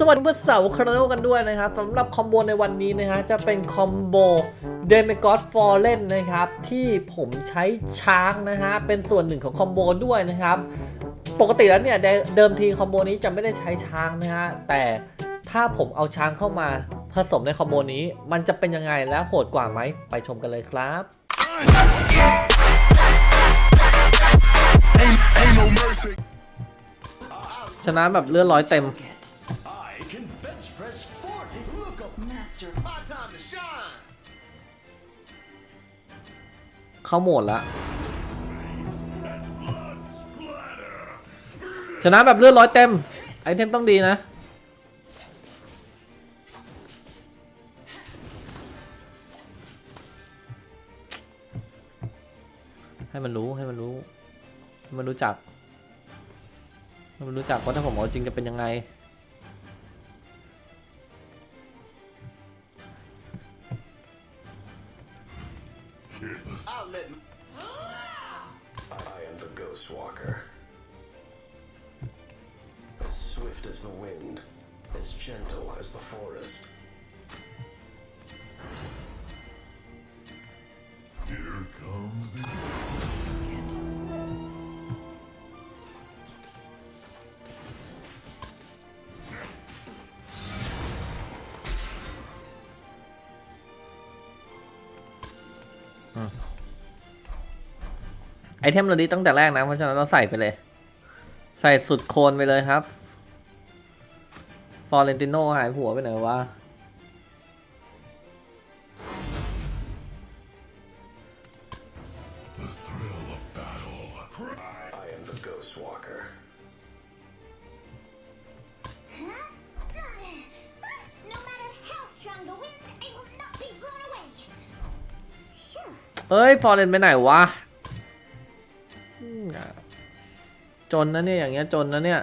สวัสดีเพื่อนสาวคาร์โนกันด้วยนะครับสำหรับคอมโบในวันนี้นะฮะจะเป็นคอมโบเดเม g ก d ฟอร์เ n นนะครับที่ผมใช้ช้างนะฮะเป็นส่วนหนึ่งของคอมโบด้วยนะครับปกติแล้วเนี่ยเดิมทีคอมโบนี้จะไม่ได้ใช้ช้างนะฮะแต่ถ้าผมเอาช้างเข้ามาผสมในคอมโบนี้ มันจะเป็นยังไงและโหดกว่าไหมไปชมกันเลยครับชนะแบบเลื่อนร้อยเต็ม เข้าโหมดแล้วชนะแบบเลือดร้อยเต็ม ไอเทมต้องดีนะ ให้มันรู้ให้มันรู้ให้มันรู้จักให้มันรู้จักว่าถ้าผมเอาจริงจะเป็นยังไง the wind, as gentle as the forest. Here comes the ไอเทมเราดีตั้งแต่แรกนะ เพราะฉะนั้นเราใส่ไปเลย ใส่สุดโคนไปเลยครับฟ อร์เรนติโนหายหัวไปไหนวะ the thrill of battle. I am the Ghost Walker. No matter how strong the wind, I will not be blown away. Phew. เอ้ยฟอร์เรนไปไหนวะอืมอะจนนะเนี่ย อย่างเงี้ยจนนะเนี่ย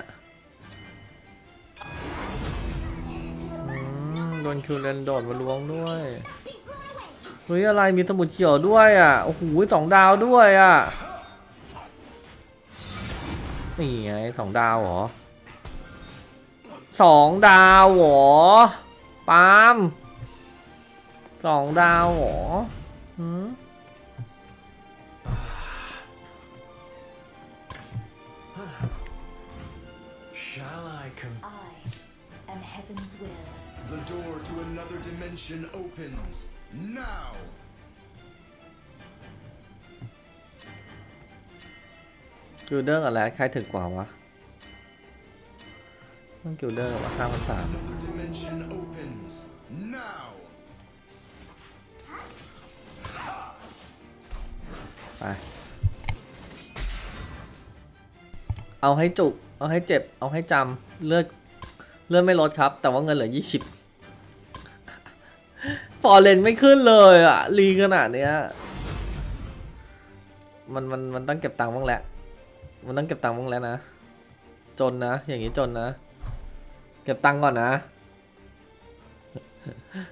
โดนคิวเลนโดดมาล้วงด้วย Be blown away. เฮ้ยอะไรมีสมุดเขียวด้วยอะโอ้โหสองดาวด้วยอะนี่ไงสองดาวเหรอสองดาวเหรอปาล์มสองดาวเหรอหืม Shall I come? I am heaven's will. The door to another dimension opens now. กิลเดอร์กับแรดใครถึกกว่าวะต้องกิลเดอร์วะห้าพันสาม Another dimension opens now. ไปเอาให้จุก เอาให้เจ็บ เอาให้จำ เลือด เลื่อดไม่ลดครับ แต่ว่าเงินเหลือยี่สิบฟอร์เรนไม่ขึ้นเลยอะลีขนาดเนี้ยมันมันมันต้องเก็บตังค์บ้างแหละ มันต้องเก็บตังค์บ้างแล้วนะ จนนะ อย่างนี้จนนะ เก็บตังค์ก่อนนะ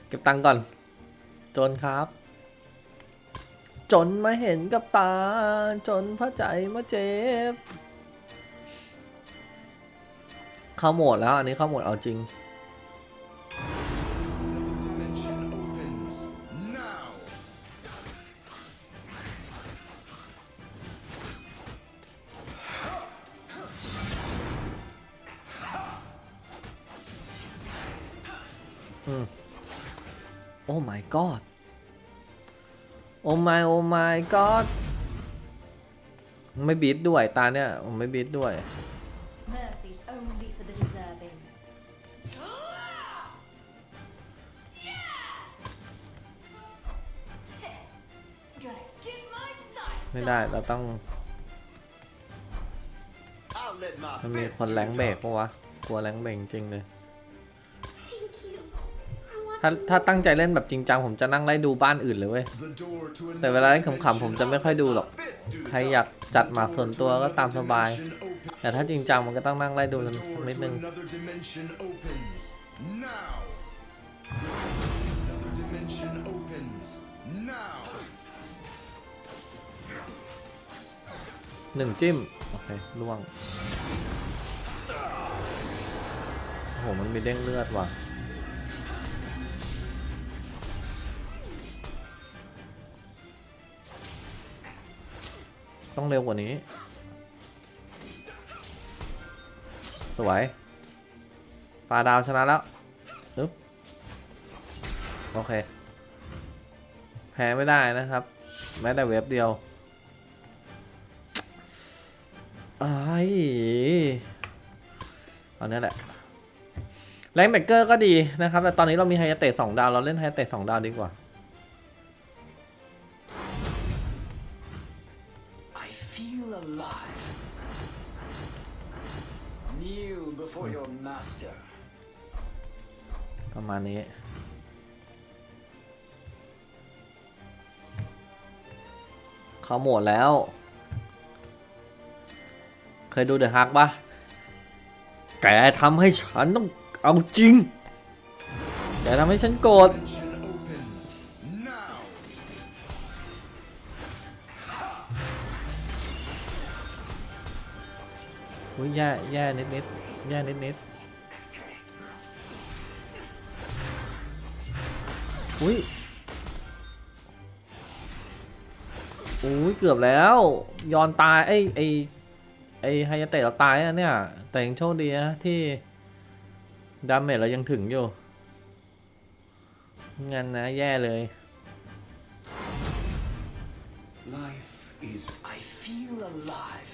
เก็บตังค์ก่อน จนครับ จนมาเห็นกับตา จนพระใจมาเจ็บ เข้าโหมดแล้วอันนี้เข้าโหมดเอาจริง โอ้ my god โอ้ my โอ้ my god ไม่บีทด้วยตาเนี่ยผมไม่บีทด้วย ไม่ได้เราต้องมันมีคนแรงเบรกปะวะกลัวแรงเบรกจริงเลย ถ้าถ้าตั้งใจเล่นแบบจริงจังผมจะนั่งไล่ดูบ้านอื่นเลยเว้ยแต่เวลาเล่นขำๆผมจะไม่ค่อยดูหรอก ใครอยากจัดหมากส่วนตัวก็ตามสบาย แต่ถ้าจริงจังมันก็ต้องนั่งไล่ดูสักนิดนึง หนึ่งจิ้ม โอเคล่วง โอ้โห มันมีเด้งเลือดว่ะ ต้องเร็วกว่านี้ สวยปลาดาวชนะแล้วปึ๊บโอเค แพ้ไม่ได้นะครับ แม้แต่เว็บเดียว ไอ้ายเอาเนี้ยแหละแรงเบเกอร์ก็ดีนะครับ แต่ตอนนี้เรามีไฮยาเตะสองดาว เราเล่นไฮยาเตะสองดาวดีกว่า I feel alive. Kneel before your master. ประมาณนี้เขาหมดแล้ว เคยดูเดอะฮักปะแกทำให้ฉันต้องเอาจริง แกทำให้ฉันโกรธ Dimension opens now. อุ้ยแย่แย่นิดนิดแย่นิดนิดอุ้ยอุ้ยเกือบแล้ว ยอนตายไอ้ไอ้ ไอ้ไฮยาเตะเราตายอะเนี่ย แต่ยังโชคดีนะที่ดาเมจเรายังถึงอยู่งั้นนะแย่เลย Life is. I feel alive.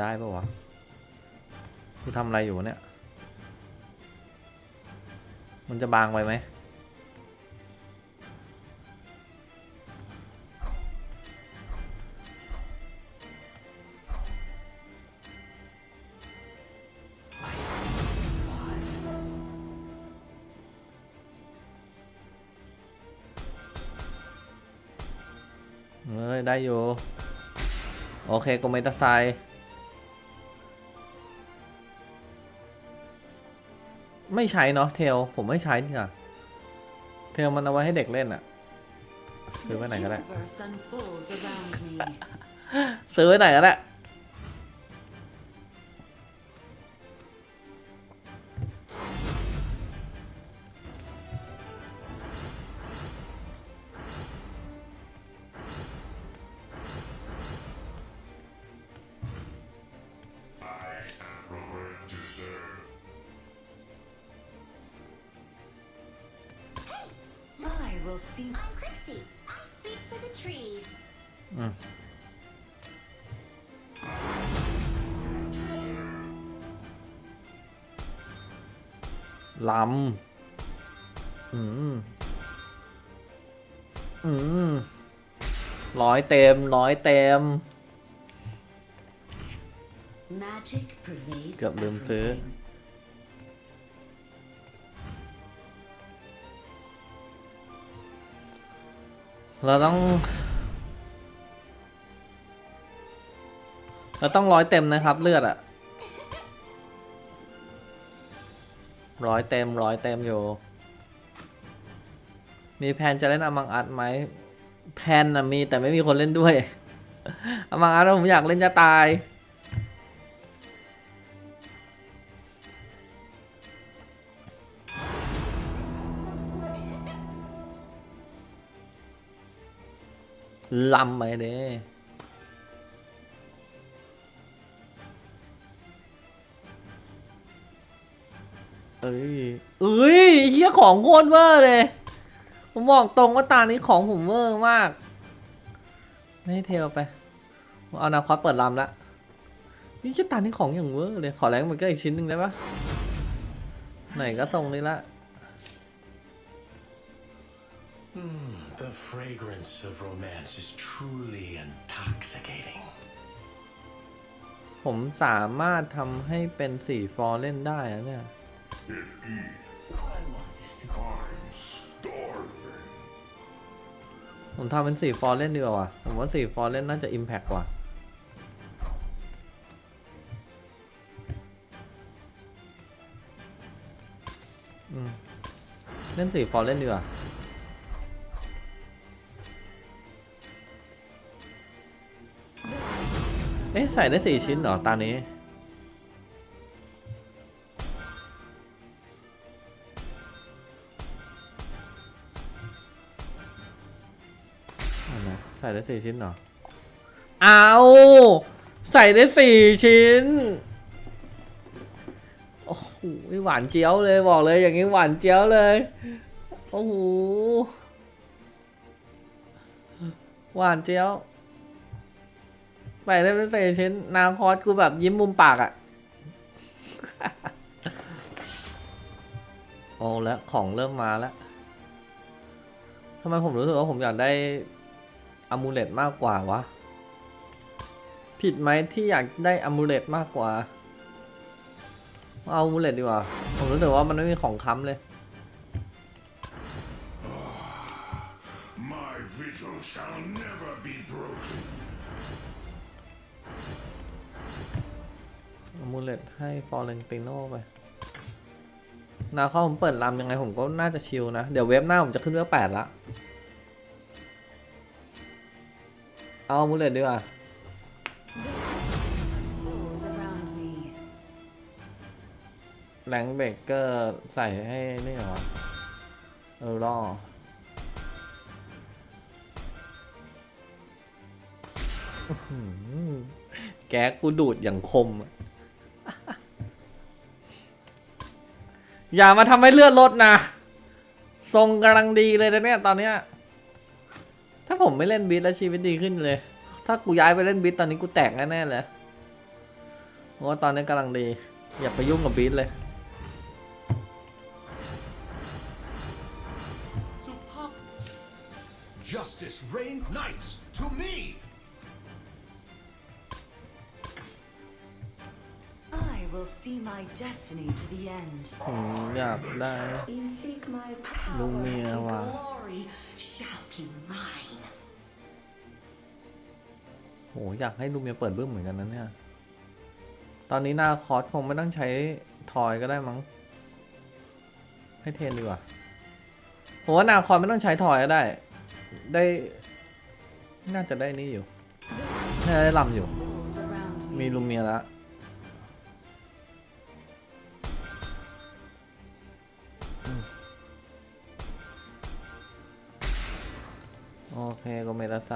ได้ปะวะ กูทำอะไรอยู่เนี่ย มันจะบางไปไหม เอ้ยได้อยู่ โอเคกูไม่ตะไซ ไม่ใช้เนาะเทลผมไม่ใช้นี่อะเทลมันเอาไว้ให้เด็กเล่นอะ ซื้อไว้ไหนก็ได้ ซื้อไว้ไหนก็ได้ will see. I'm Crixie. I speak for the trees. ลำ อืม อืม ร้อยเต็ม ร้อยเต็ม Magic pervades เกือบลืมซื้อ everything. เราต้อง เราต้องร้อยเต็มนะครับเลือดอะร้อยเต็มร้อยเต็มอยู่ มีแพนจะเล่นอมังอัดไหมแพนนะมีแต่ไม่มีคนเล่นด้วยอมังอัดผมอยากเล่นจะตาย ลำไปเด้เอ้ยเอ้ยเฮียของโคตรเวอร์เลย ผมบอกตรงว่าตานี้ของผมเวอร์มากไม่เทลไป เอานาคอสเปิดลำละนี่แค่ตานี้ของอย่างเวอร์เลย ขอแรงมันก็อีกชิ้นหนึ่งได้ปะไหนก็ทรงนี้ละ The fragrance of romance is truly intoxicating. ผมสามารถทำให้เป็นสีฟอร์เล่นได้นะเนี่ยผมทำเป็นสีฟอร์เล่นดีกว่าว่ะผมว่าสีฟอร์เล่นน่าจะอิมแพคกว่าเล่นสีฟอร์เล่นดีกว่า อ๊ะใส่ได้สี่ชิ้นเหรอตานี้ ใส่ได้สี่ชิ้นเหรอ เอาใส่ได้สี่ชิ้น โอ้โหหวานเจี๊ยวเลยบอกเลยอย่างนี้หวานเจี๊ยวเลย โอ้โห หวานเจี๊ยว ไปได้เป็นสี่ชิ้นนาคอสกูแบบยิ้มมุมปากอะ่ะโอ้แล้วของเริ่มมาแล้วทำไมผมรู้สึกว่าผมอยากได้อามูเลตมากกว่าวะ ผิดไหมที่อยากได้อามูเลตมากกว่า เอาอามูเลตดีกว่า ผมรู้สึกว่ามันไม่มีของค้ำเลย My vigil shall never มูเลตให้ฟอร์เรนติโนไปนาเข้าผมเปิดลำยังไงผมก็น่าจะชิลนะ เดี๋ยวเว็บหน้าผมจะขึ้นเว็บแปดละ เอามูเลตดีกว่า Fools around me. แรงเบเกอร์ใส่ให้นี่เหรอ เออรอแก๊กกูดูดอย่างคมอะ อย่ามาทำให้เลือดลดนะ ทรงกำลังดีเลยนะเนี่ยตอนเนี้ย ถ้าผมไม่เล่นบีทแล้วชีวิตดีขึ้นเลย ถ้ากูย้ายไปเล่นบีทตอนนี้กูแตกแน่ๆเลยเพราะว่าตอนนี้กำลังดี อย่าไปยุ่งกับบีทเลย Justice reign knights to me! Will see my destiny to the end. ผมอยากได้ You seek my power Lumia and ว่ะ glory shall be mine. โหอยากให้ลูเมียเปิดเบื้องเหมือนกันนะเนี่ย ตอนนี้หน้าคอร์สคงไม่ต้องใช้ทอยก็ได้มั้ง ให้เทนดีกว่าผมว่าหนาคอร์สไม่ต้องใช้ทอยก็ได้ ได้ น่าจะได้นี่อยู่ น่าจะได้ลำอยู่ Fools around me. มีลูเมียแล้ว โอเคก็เมตาไซ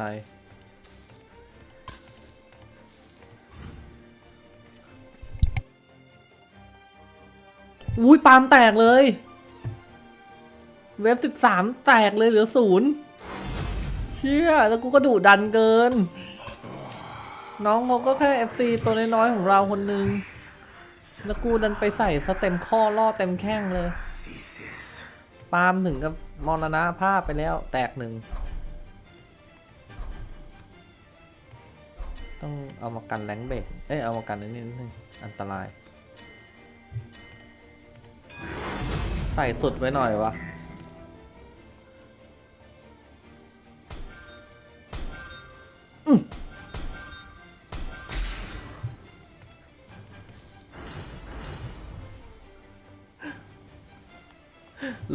อุ้ยปาล์มแตกเลย เว็บสิบสามแตกเลยเหลือศูนย์เชี่ยแล้วกูก็ดุดันเกิน น้องเขาก็แค่ FC ตัวน้อยๆของเราคนหนึ่งแล้วกูดันไปใส่สเต็มข้อล่อเต็มแข้งเลย ปาล์มถึงกับมรณะภาพไปแล้วแตกหนึ่ง ต้องเอามากันแรงเบรกเอ้ยเอามากันนิดนิดนึงอันตราย ใส่สุดไว้หน่อยวะ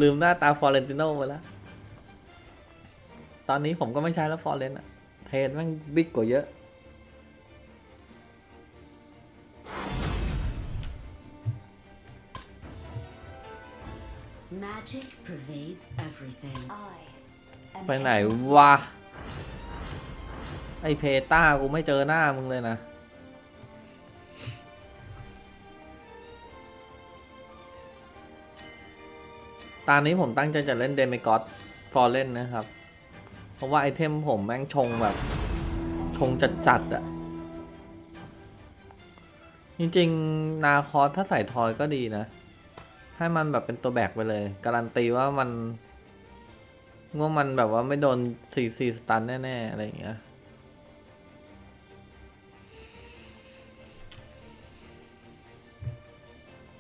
ลืมหน้าตาฟอร์เรนติโนไปแล้ว ตอนนี้ผมก็ไม่ใช้แล้วฟอร์เรนอะเทนแม่งบิ๊กกว่าเยอะ Magic pervades everything. I am ไปไหน heaven's วะ ไอเพต้ากูไม่เจอหน้ามึงเลยนะ ตอนนี้ผมตั้งใจจะเล่นเดมิกอ d ฟอร์เล่นนะครับ เพราะว่าไอเทมผมแม่งชงแบบ ชงจัดๆอะจริงๆ นาคอสถ้าใส่ทอยก็ดีนะ ให้มันแบบเป็นตัวแบกไปเลย การันตีว่ามันว่ามันแบบว่าไม่โดนซีซีสตันแน่ๆ อะไรอย่างเงี้ย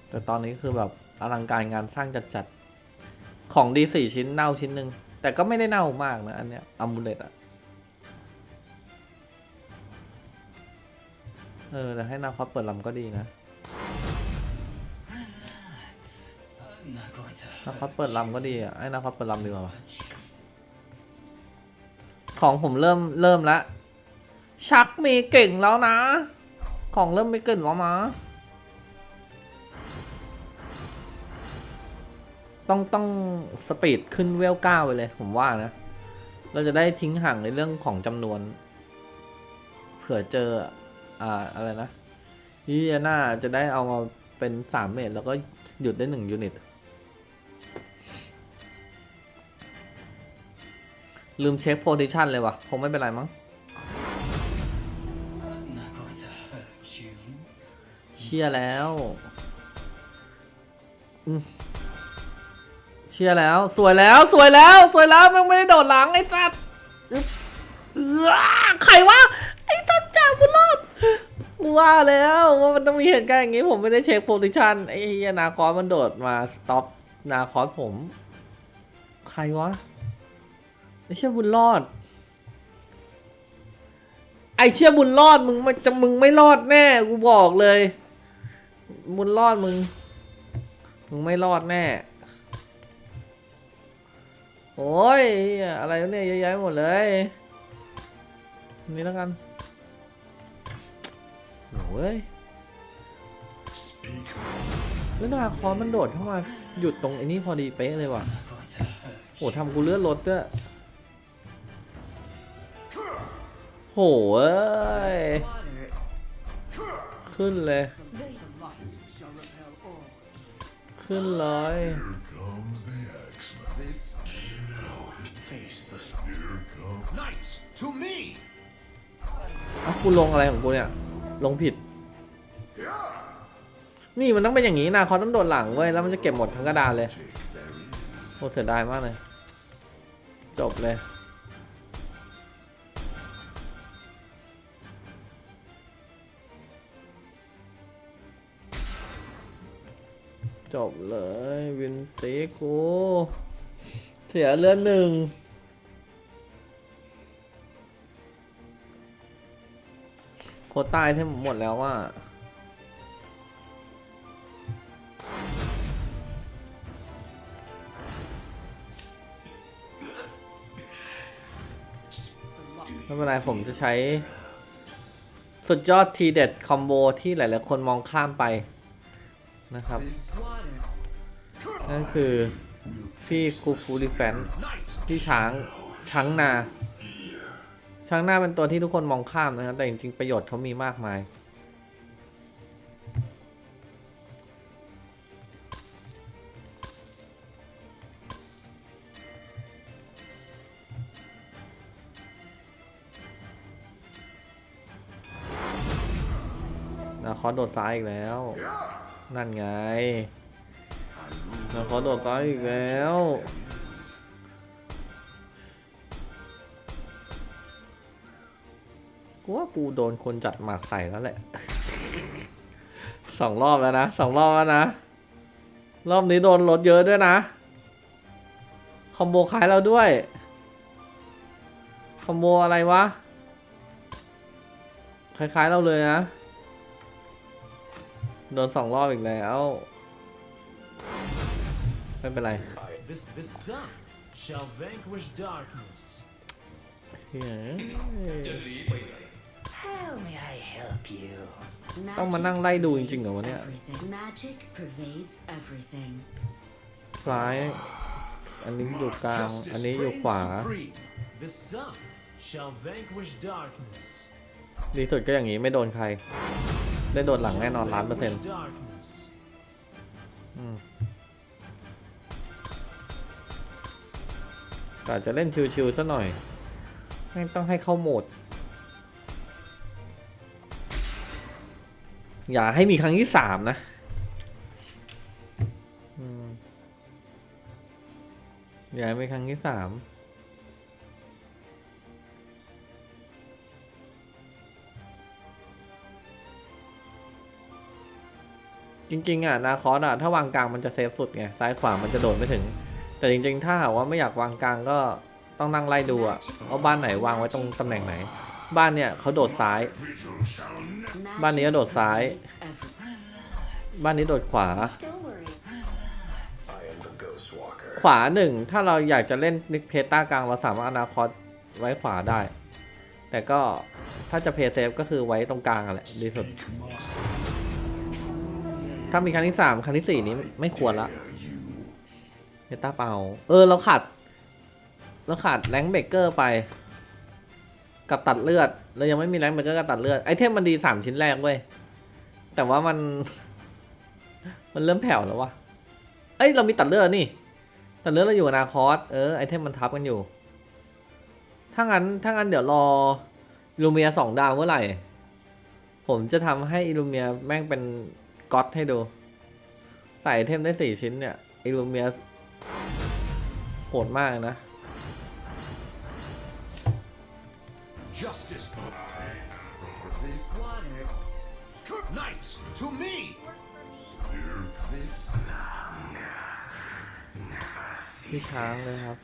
แต่ตอนนี้คือแบบอลังการงานสร้างจัดๆ ของดีสี่ชิ้นเน่าชิ้นหนึ่งแต่ก็ไม่ได้เน่ามากนะ อันเนี้ยอัมูเลตอะเออ แต่ให้นาคอสเปิดลำก็ดีนะ นาคอสเปิดลำก็ดีอะให้นาคอสเปิดลำดีกว่าวะของผมเริ่มเริ่มแล้วชักมีเก่งแล้วนะ ของเริ่มมีเก่งแล้วนะต้องต้องสปีดขึ้นเวลเก้าไปเลย ผมว่านะ เราจะได้ทิ้งห่างในเรื่องของจำนวน เผื่อเจอ อ่าอะไรนะยียน่าจะได้เอามาเป็นสามเมตรแล้วก็หยุดได้หนึ่งยูนิต ลืมเช็คโพซิชันเลยวะคงไม่เป็นไรมั้งเชียแล้วเชียแล้ว สวยแล้วสวยแล้ว สวยแล้วมันไม่ได้โดดหลังไอ้สัตว์ใครวะไอ้ตัดจ่าบุญรอดว่าแล้วว่ามันต้องมีเหตุการณ์อย่างงี้ ผมไม่ได้เช็คโพซิชันไอ้เหี้ยนาคอสมันโดดมาสต็อปนาคอสผม ใครวะ ไอเชี่ยบุญรอด ไอเชี่ยบุญรอดมึงมันจะมึงไม่รอดแน่กูบอกเลย บุญรอดมึง มึงไม่รอดแน่โอ้ยอะไรเนี่ยเยอะแยะหมดเลยนนี้แล้วกันโอ้ย Speak. แล้วนาคอนมันโดดเข้ามาหยุดตรงไอ้นี่พอดีเป๊ะเลยว่ะ Not going to hurt โหทำกูเลือนรถด้วย โหเอ้ย ขึ้นเลย ขึ้นเลย Knights to me อ้ากูลงอะไรของกูเนี่ย ลงผิด นี่มันต้องเป็นอย่างนี้นะเขาต้องโดดหลังเว้ย แล้วมันจะเก็บหมดทั้งกระดานเลยโอ้เสียดายมากเลย จบเลย จบเลยวินตีกูเสียเลือนหนึ่งโคตรตายที่หมดแล้วว่าไม่เป็นไรผมจะใช้ สุดยอดทีเด็ดคอมโบที่หลาย ๆ คนมองข้ามไป นะครับ นั่นคือพี่คูฟูริแฟนพี่ช้างช้างนาช้างนาเป็นตัวที่ทุกคนมองข้ามนะครับ แต่จริงๆประโยชน์เขามีมากมายนาคอโดดซ้ายอีกแล้ว นั่นไงนาคอโดดซ้ายอีกแล้วกูว่ากูโดนคนจัดหมากใส่แล้วแหละ สองรอบแล้วนะสองรอบแล้วนะ รอบนี้โดนลดเยอะด้วยนะ คอมโบคล้ายเราด้วย คอมโบอะไรวะ คล้ายๆเราเลยนะ โดนสองรอบอีกแล้ว ไม่เป็นไร This the sun shall vanquish darkness. เฮ้ย How may I help you? ต้องมานั่งไล่ดูจริงๆเหรอวะเนี่ย Everything. Magic pervades everything. ซ้าย อันนี้อยู่กลาง อันนี้อยู่ขวา supreme. The sun shall vanquish darkness. ดีสุดก็อย่างนี้ไม่โดนใคร ได้โดนหลังแน่นอนล้านเปอร์เซ็นต์ Vanquish darkness. แต่อาจจะเล่นชิวๆซะหน่อย ไม่ต้องให้เข้าโหมด อย่าให้มีครั้งที่สามนะอืมอย่าให้มีครั้งที่สาม จริงๆอะนาคอสอะถ้าวางกลางมันจะเซฟสุดไงซ้ายขวามันจะโดดไม่ถึง แต่จริง ๆ ถ้าหากว่าไม่อยากวางกลางก็ต้องนั่งไล่ดูอะว่าบ้านไหนวางไว้ตรงตำแหน่งไหน บ้านเนี่ยเขาโดดซ้าย บ้านนี้ก็โดดซ้าย บ้านนี้โดดขวา ขวาหนึ่งถ้าเราอยากจะเล่นนิกเพต้ากลางเราสามารถอนาคตไว้ขวาได้ แต่ก็ถ้าจะเพย์เซฟก็คือไว้ตรงกลางแหละดีสุด ถ้ามีครั้งที่สามครั้งที่สี่นี้ไม่ควรละเพต้าเปล่าเออเราขาดเราขาดแรงเบเกอร์ไป กับตัดเลือดเรายังไม่มีแรงเบเกอร์กับตัดเลือดไอเทมมันดีสามชิ้นแรกเว้ยแต่ว่ามัน มันเริ่มแผ่วแล้ววะเอ้ยเรามีตัดเลือดนี่ตัดเลือดเราอยู่อนาคอสเออไอเทมมันทับกันอยู่ถ้างั้นถ้างั้นเดี๋ยวรอลูเมียสองดาวเมื่อไหร่ ผมจะทำให้อิลูเมียแม่งเป็น ก๊อตให้ดู ใส่ไอเทมได้สี่ชิ้นเนี่ยอิลูเมียโหดมากนะ Justice. This Water. Knights, to me! this พี่ช้างเลยครับ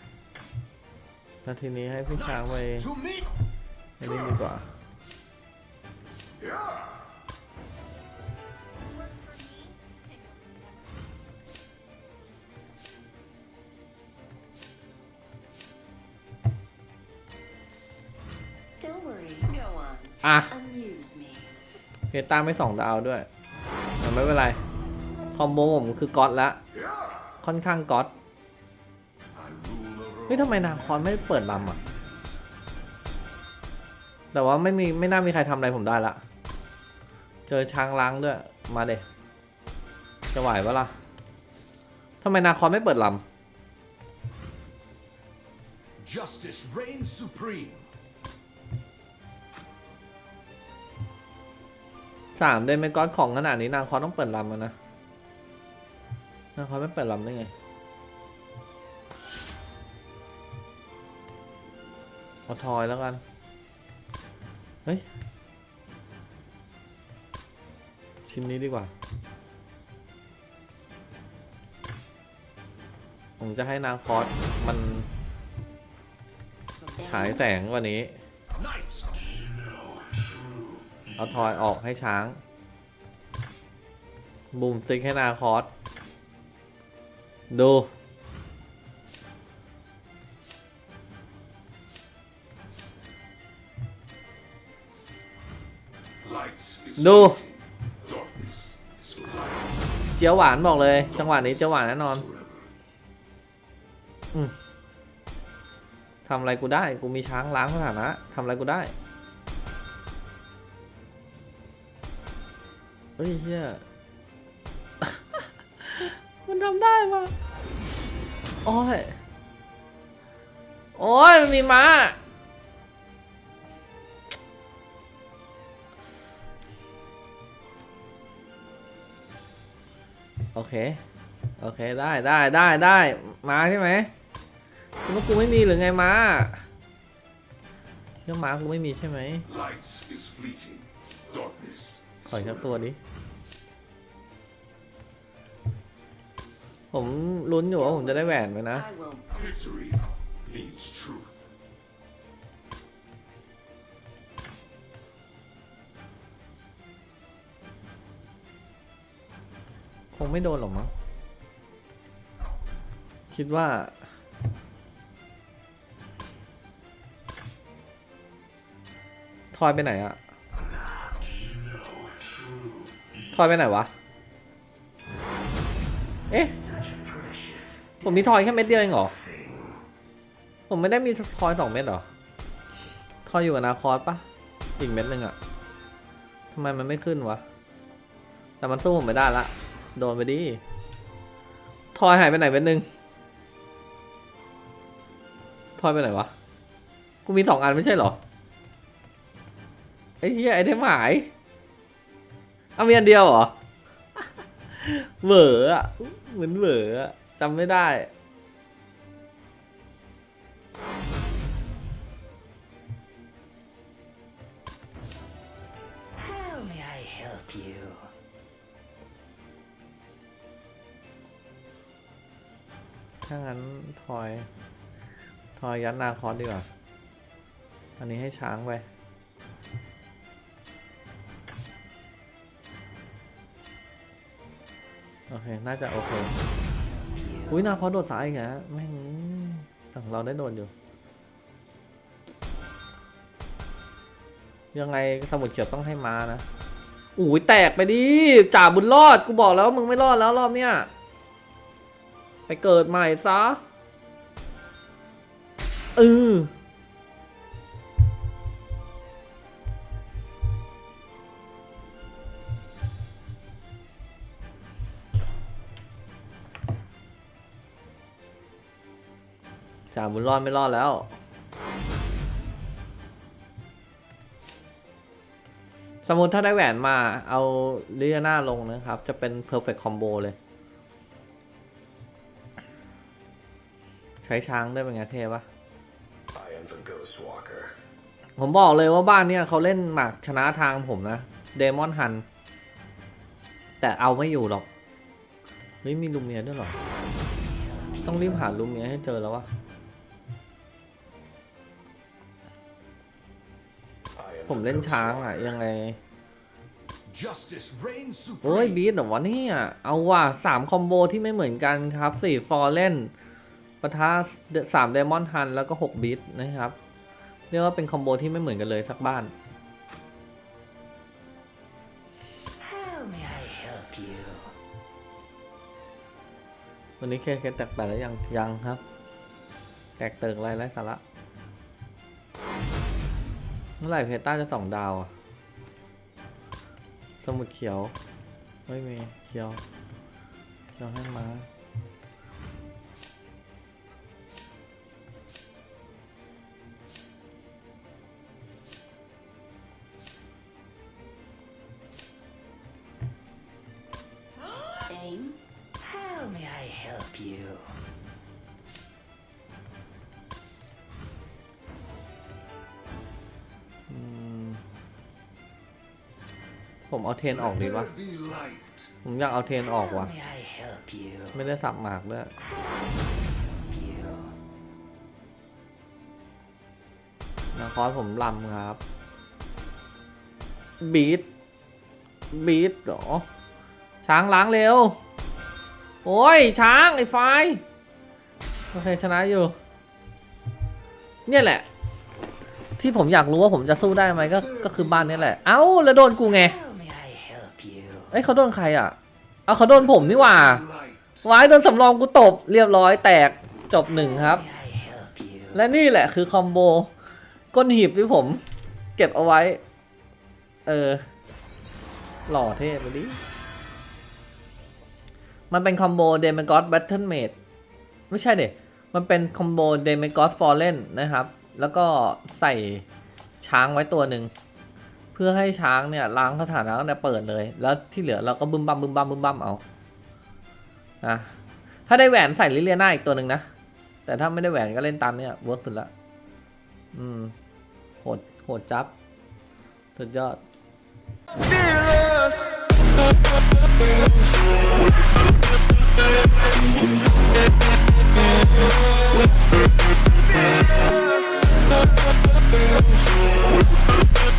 นาทีนี้ให้พี่ช้างไป Knights, to me! อันนี้ดีกว่า Don't อะ Amuse me. เพต้าไม่สองดาวด้วยแต่ไม่เป็นไร คอมโบผมคือก๊อตละ ค่อนข้างก๊อตเฮ้ยทำไมนาคอนไม่เปิดลำอะ แต่ว่าไม่มีไม่น่ามีใครทำอะไรผมได้ละ เจอช้างล้างด้วย มาเดจะไหวปะล่ะทำไมนาคอนไม่เปิดล Justice reigns supreme. ำ สามเดนเมกอนของขนาดนี้นางคอต้องเปิดลำอะนะนางคอไม่เปิดลำได้ไงเอาทอยแล้วกัน เฮ้ย ชิ้นนี้ดีกว่า ผมจะให้นางคอสมัน ฉายแสงกว่านี้ เอาทอยออกให้ช้าง บูมซิกให้นาคอส ดู lights is ดู darkness is light เจียวหวานบอกเลย จังหวะนี้เจียวหวานแน่นอน forever. ทำอะไรกูได้ กูมีช้างล้างสถานะทำอะไรกูได้ ฮ้ยเฮียมันทำได้ปะโอ้ย โอ้ยมันมีม้า โอเค โอเค ได้ได้ได้ได้มาใช่ไหมคิดว่ากูไม่มีหรือไงมาเชื่อมากูไม่มีใช่ไหม Lights is fleeting. Darkness ขอ is อีกสักตัว forever. ดิ ผมลุ้นอยู่ว่าผมจะได้แหวนไหมนะ I will. Victory means truth. คงไม่โดนหรอกมั้ง คิดว่าทอยไปไหนอะ ทอยไปไหนวะ เอ๊ะ ผมมีทอยแค่เม็ดเดียวเองเหรอ ผมไม่ได้มีทอยสองเม็ดหรอ ทอยอยู่กับนาคอสปะอีกเม็ดหนึ่งอะทำไมมันไม่ขึ้นวะ แต่มันสู้ผมไม่ได้ละ โดนไปดิ ทอยหายไปไหนเป็นหนึ่งทอยไปไหนวะ กูมีสองอันไม่ใช่หรอ ไอ้เหี้ยไอเทมหาย เอามีอันเดียวเหรอเหวออะเหมือนเหวออะจำไม่ได้ how may I help you? ถ้างั้นทอย ทอยยัดนาคอสดีกว่า อันนี้ให้ช้างไป โอเค น่าจะโอเค อุ้ยนาพอโดดสายอีกแม่งต่ของเราได้โดนอยู่ ยังไงสมุดเขียวต้องให้มานะอุ้ยแตกไปดิจ่าบุญรอด กูบอกแล้วว่ามึงไม่รอดแล้วรอบเนี้ย ไปเกิดใหม่ซะเออ จ่าบุญรอดไม่รอดแล้ว สมมติถ้าได้แหวนมาเอาเลียนาลงนะครับ จะเป็น perfect combo เลย ใช้ช้างได้เป็นไงเท่ปะ I am the Ghost Walker. ผมบอกเลยว่าบ้านเนี่ยเขาเล่นหมากชนะทางผมนะเดมอนฮัน แต่เอาไม่อยู่หรอกไม่มีลูเมียด้วยเหรอ ต้องรีบหาลูเมียให้เจอแล้ววะ ผม the เล่น Ghost ช้างอะ Walker. ยังไง Justice reigns โอ้ย supreme. บีทเหรอวะเนี่ยเอาว่ะสามคอมโบที่ไม่เหมือนกันครับสี่ฟอร์เล่นปะทะสามเดมอนฮันแล้วก็หกบีทนะครับ เรียกว่าเป็นคอมโบที่ไม่เหมือนกันเลยสักบ้าน How may I help you? วันนี้เคเคแตกไปแล้วยังยังครับ แตกเติกอะไรไร้สาระ เมื่อไหร่เพต้าจะสองดาวอะสมุดเขียว ไม่มีเขียว เขียวให้มา Aim. How may I help you? ผมเอาเทนออกดีวะ ผมอยากเอาเทนออกว่ะ ไม่ได้สับหมากด้วยนะคอสผมลำครับ บีท บีทเหรอ ช้างล้างเร็ว โอ้ย ช้าง ไอ้ไฟ โอเค ชนะอยู่ เนี่ยแหละที่ผมอยากรู้ว่าผมจะสู้ได้ไหมก็ก็คือบ้านนี้แหละ เอ้า แล้วโดนกูไง เอ้ยเขาโดนใครอะ เอาเขาโดนผมนี่หว่าวายโดนสำรองกูตบเรียบร้อยแตกจบหนึ่งครับ และนี่แหละคือคอมโบก้นหีบที่ผม เก็บเอาไว้ เออ หล่อเท่ไปดิมันเป็นคอมโบเดม g ก d แบทเทิลเมดไม่ใช่เด็มันเป็นคอมโบเดม g ก d ฟอร์เรนนะครับ แล้วก็ใส่ช้างไว้ตัวหนึ่ง เพื่อให้ช้างเนี่ยล้างสถานะตั้งแเปิดเลย แล้วที่เหลือเราก็บึมบัมบึมบัมบึมบัมเอานะถ้าได้แหวนใส่ลิเลียนาอีกตัวหนึ่งนะ แต่ถ้าไม่ได้แหวนก็เล่นตามเนี่ยเวิร์สสุดละอืมโหดโหดจับสุดยอด We'll be right back.